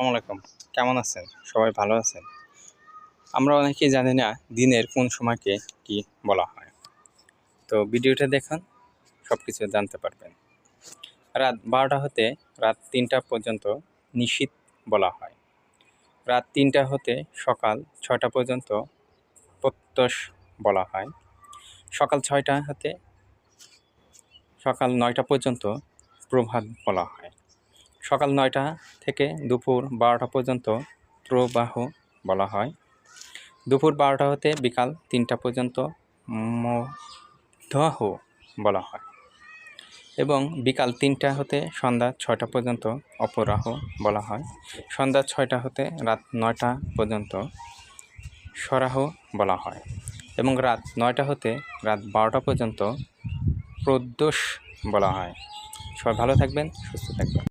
আসসালামু আলাইকুম। কেমন আছেন? সবাই ভালো আছেন? আমরা অনেকেই জানি না দিনের কোন সময়কে কি বলা হয়। তো ভিডিওটা দেখুন সব কিছু জানতে পারবেন। রাত বারোটা হতে রাত তিনটা পর্যন্ত নিশীত বলা হয়। রাত তিনটা হতে সকাল ছয়টা পর্যন্ত প্রত্যশ বলা হয়। সকাল ছয়টা হতে সকাল নয়টা পর্যন্ত প্রভাত বলা হয়। সকাল নয়টা থেকে দুপুর বারোটা পর্যন্ত প্রবাহ বলা হয়। দুপুর বারোটা হতে বিকাল তিনটা পর্যন্ত মধ্যাহ বলা হয় এবং বিকাল তিনটা হতে সন্ধ্যা ছয়টা পর্যন্ত অপরাহ বলা হয়। সন্ধ্যা ছয়টা হতে রাত নয়টা পর্যন্ত সরাহ বলা হয় এবং রাত নয়টা হতে রাত বারোটা পর্যন্ত প্রদোষ বলা হয়। সবাই ভালো থাকবেন, সুস্থ থাকবেন।